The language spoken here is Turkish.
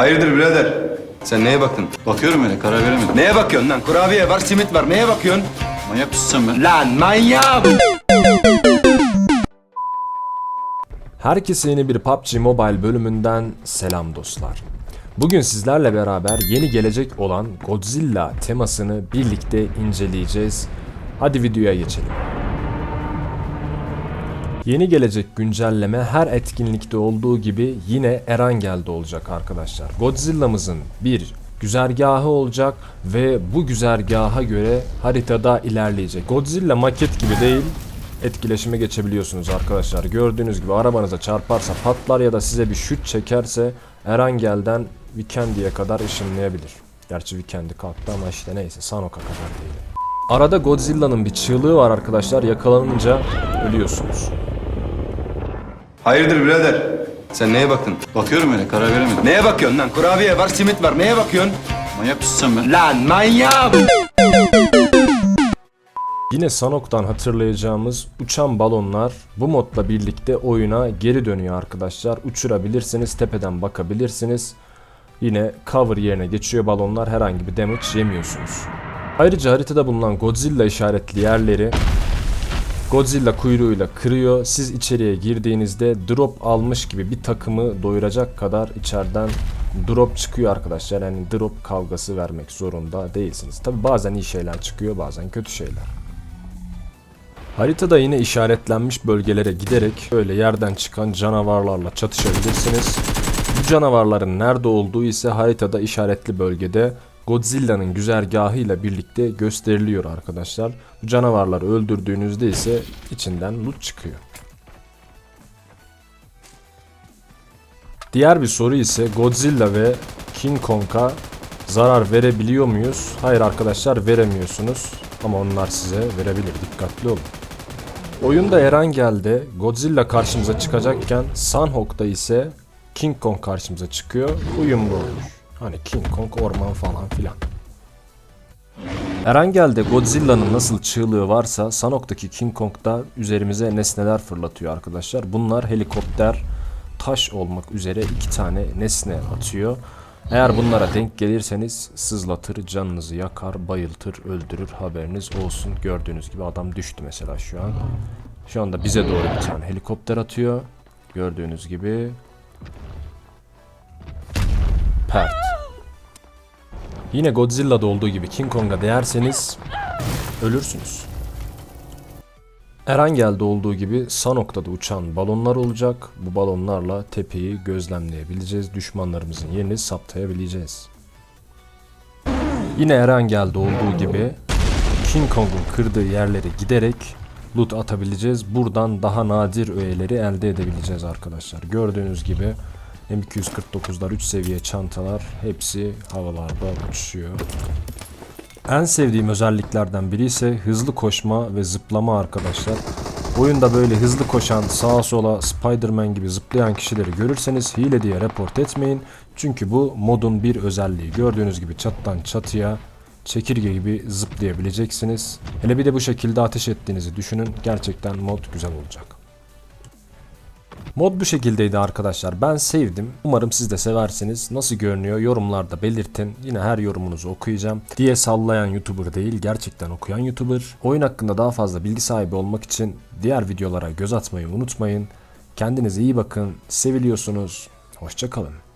Hayırdır birader? Sen neye baktın? Bakıyorum öyle karar veremedim. Neye bakıyorsun lan? Kurabiye var, simit var. Neye bakıyorsun? Manyak mısın sen be? Lan manyak! Herkese yeni bir PUBG Mobile bölümünden selam dostlar. Bugün sizlerle beraber yeni gelecek olan Godzilla temasını birlikte inceleyeceğiz. Hadi videoya geçelim. Yeni gelecek güncelleme her etkinlikte olduğu gibi yine Erangel'de olacak arkadaşlar. Godzilla'mızın bir güzergahı olacak ve bu güzergaha göre haritada ilerleyecek. Godzilla maket gibi değil, etkileşime geçebiliyorsunuz arkadaşlar. Gördüğünüz gibi arabanıza çarparsa patlar ya da size bir şut çekerse Erangel'den Weekend'e kadar ışınlayabilir. Gerçi Weekend'i kalktı ama işte neyse Sanok'a kadar değil. Arada Godzilla'nın bir çığlığı var arkadaşlar. Yakalanınca ölüyorsunuz. Hayırdır birader? Sen neye baktın? Bakıyorum öyle karar veremedim. Neye bakıyorsun lan? Kurabiye var, simit var. Neye bakıyorsun? Manyak mısın sen be? Lan manyak! Yine Sanok'tan hatırlayacağımız uçan balonlar bu modla birlikte oyuna geri dönüyor arkadaşlar. Uçurabilirsiniz, tepeden bakabilirsiniz. Yine cover yerine geçiyor balonlar herhangi bir damage yemiyorsunuz. Ayrıca haritada bulunan Godzilla işaretli yerleri Godzilla kuyruğuyla kırıyor. Siz içeriye girdiğinizde drop almış gibi bir takımı doyuracak kadar içeriden drop çıkıyor arkadaşlar. Yani drop kavgası vermek zorunda değilsiniz. Tabi bazen iyi şeyler çıkıyor bazen kötü şeyler. Haritada yine işaretlenmiş bölgelere giderek böyle yerden çıkan canavarlarla çatışabilirsiniz. Bu canavarların nerede olduğu ise haritada işaretli bölgede Godzilla'nın güzergahıyla birlikte gösteriliyor arkadaşlar. Bu canavarları öldürdüğünüzde ise içinden loot çıkıyor. Diğer bir soru ise Godzilla ve King Kong'a zarar verebiliyor muyuz? Hayır arkadaşlar veremiyorsunuz ama onlar size verebilir dikkatli olun. Oyunda Erangel'de Godzilla karşımıza çıkacakken Sanhok'ta ise King Kong karşımıza çıkıyor. Uyumlu olmuş. Hani King Kong orman falan filan. Erangel'de Godzilla'nın nasıl çığlığı varsa Sanok'taki King Kong'da üzerimize nesneler fırlatıyor arkadaşlar. Bunlar helikopter, taş olmak üzere iki tane nesne atıyor. Eğer bunlara denk gelirseniz sızlatır, canınızı yakar, bayıltır, öldürür haberiniz olsun. Gördüğünüz gibi adam düştü mesela şu an. Şu anda bize doğru bir tane helikopter atıyor. Gördüğünüz gibi. Pert. Yine Godzilla'da olduğu gibi King Kong'a değerseniz ölürsünüz. Erangel'de olduğu gibi Sanok'ta da uçan balonlar olacak. Bu balonlarla tepeyi gözlemleyebileceğiz. Düşmanlarımızın yerini saptayabileceğiz. Yine Erangel'de olduğu gibi King Kong'un kırdığı yerlere giderek loot atabileceğiz. Buradan daha nadir öğeleri elde edebileceğiz arkadaşlar. Gördüğünüz gibi M249'lar 3 seviye çantalar hepsi havalarda uçuşuyor. En sevdiğim özelliklerden biri ise hızlı koşma ve zıplama arkadaşlar. Oyunda böyle hızlı koşan sağa sola Spider-Man gibi zıplayan kişileri görürseniz hile diye report etmeyin. Çünkü bu modun bir özelliği. Gördüğünüz gibi çattan çatıya çekirge gibi zıplayabileceksiniz. Hele bir de bu şekilde ateş ettiğinizi düşünün. Gerçekten mod güzel olacak. Mod bu şekildeydi arkadaşlar. Ben sevdim. Umarım siz de seversiniz. Nasıl görünüyor yorumlarda belirtin. Yine her yorumunuzu okuyacağım. Diye sallayan YouTuber değil, gerçekten okuyan YouTuber. Oyun hakkında daha fazla bilgi sahibi olmak için diğer videolara göz atmayı unutmayın. Kendinize iyi bakın. Seviliyorsunuz. Hoşçakalın.